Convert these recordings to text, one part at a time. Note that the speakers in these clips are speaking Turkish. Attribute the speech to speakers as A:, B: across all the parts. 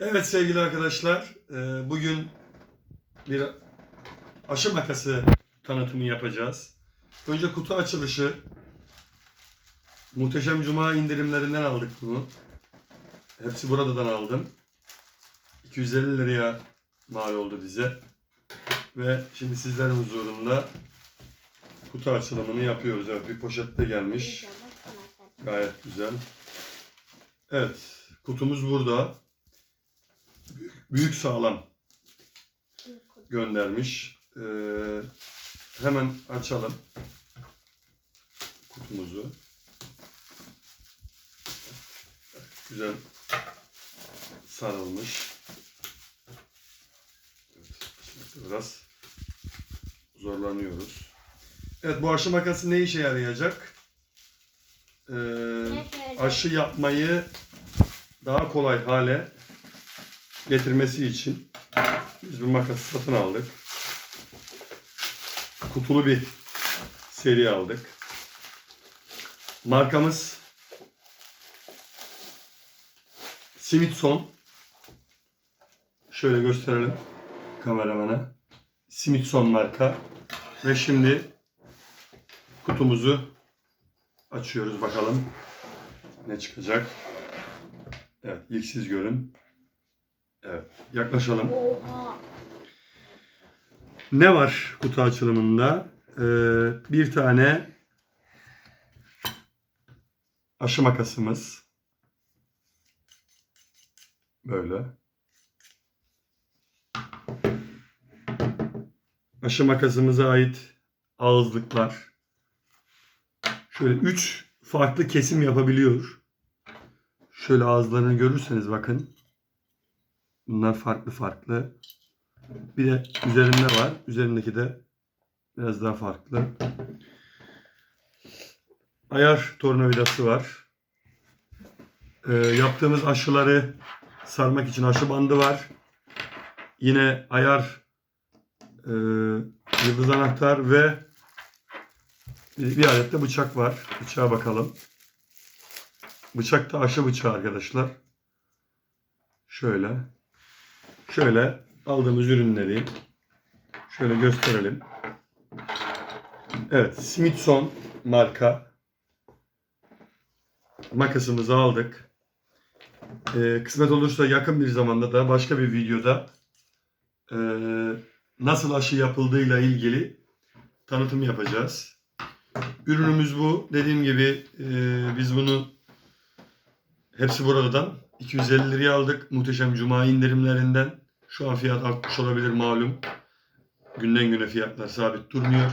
A: Evet sevgili arkadaşlar, e, bugün bir aşı makası tanıtımı yapacağız. Önce kutu açılışı. Muhteşem Cuma indirimlerinden aldık bunu. Hepsi buradan aldım. 250 liraya mal oldu bize. Ve şimdi sizlerin huzurunda kutu açılımını yapıyoruz. Evet, bir poşette gelmiş. Gayet güzel. Evet, kutumuz burada. Büyük, sağlam göndermiş. Ee, hemen açalım kutumuzu. Güzel sarılmış. Evet, biraz zorlanıyoruz. Evet bu aşı makası ne işe yarayacak? Ee, aşı yapmayı daha kolay hale getirmesi için biz bir makas satın aldık. Kutulu bir seri aldık. Markamız Smithson. Şöyle gösterelim kameramana. Smithson marka. Ve şimdi kutumuzu açıyoruz bakalım ne çıkacak. Evet ilk siz görün. Evet yaklaşalım.
B: Oha.
A: Ne var kutu açılımında? Ee, bir tane aşı makasımız. Böyle. Aşı makasımıza ait ağızlıklar. Şöyle üç farklı kesim yapabiliyor. Şöyle ağızlarını görürseniz bakın. Bunlar farklı farklı. Bir de üzerinde var. Üzerindeki de biraz daha farklı. Ayar tornavidası var. Ee, yaptığımız aşıları sarmak için aşı bandı var. Yine ayar e, yıldız anahtar ve bir, bir adet de bıçak var. Bıçağa bakalım. Bıçak da aşı bıçağı arkadaşlar. Şöyle. Şöyle aldığımız ürünleri şöyle gösterelim. Evet, Smithson marka makasımızı aldık. Ee, kısmet olursa yakın bir zamanda da başka bir videoda e, nasıl aşı yapıldığıyla ilgili tanıtım yapacağız. Ürünümüz bu. Dediğim gibi e, biz bunu hepsi buradan 250 liraya aldık. Muhteşem Cuma indirimlerinden. Şu an fiyat artmış olabilir malum. Günden güne fiyatlar sabit durmuyor.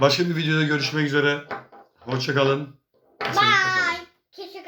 A: Başka bir videoda görüşmek üzere. Hoşçakalın. Bye.